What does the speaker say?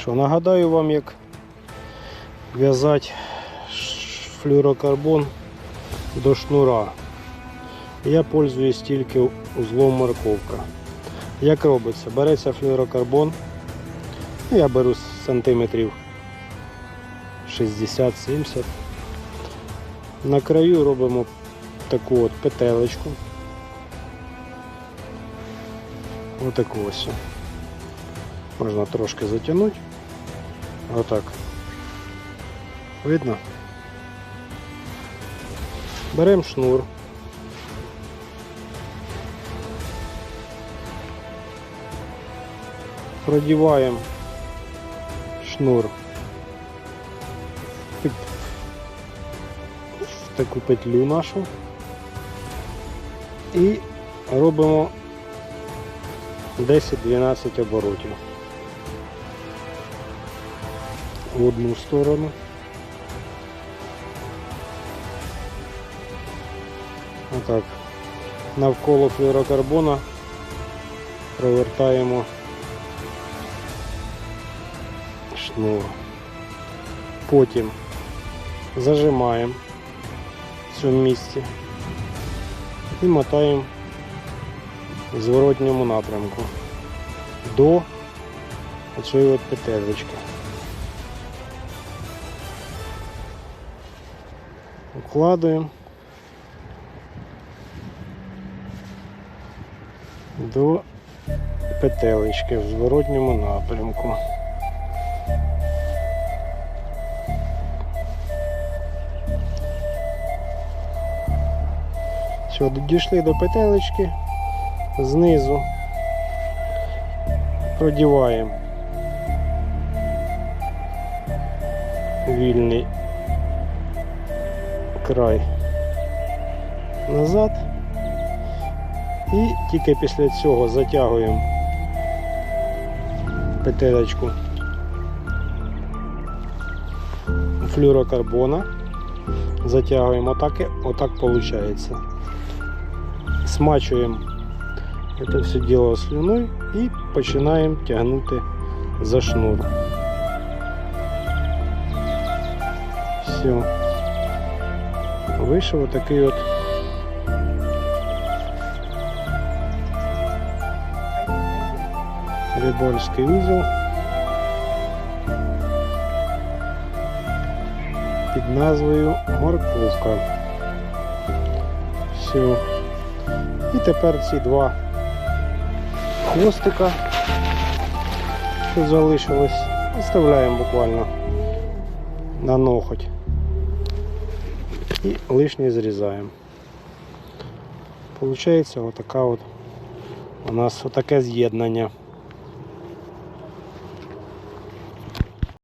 Що, нагадаю вам, як в'язати флюрокарбон до шнура. Я пользуюсь тільки узлом морковка. Як робиться? Береться флюрокарбон. Ну, Я беру сантиметрів 60-70. На краю робимо таку от петелечку. Отаку ось. Можна трошки затягнути. Отак. Видно? Беремо шнур. Продіваємо шнур в таку петлю нашу і робимо 10-12 оборотів в одну сторону. Отак. Навколо флюорокарбона провертаємо шнур. Потім зажимаємо в цьому місці і мотаємо в зворотньому напрямку до цієї от Укладуємо до петелечки в зворотньому напрямку. Все, дійшли до петелечки, знизу продіваємо вільний край назад і тільки після цього затягуємо петелечку флюрокарбона, затягуємо отак, отак виходить. Смачуємо це все діло слюною і починаємо тягнути за шнур. Все. Вийшов отакий от рибальський узел під назвою морковка. Все. І тепер ці два хвостика, що залишилось, вставляємо буквально на ноготь і лишнє зрізаємо. Получається отака от у нас отаке з'єднання.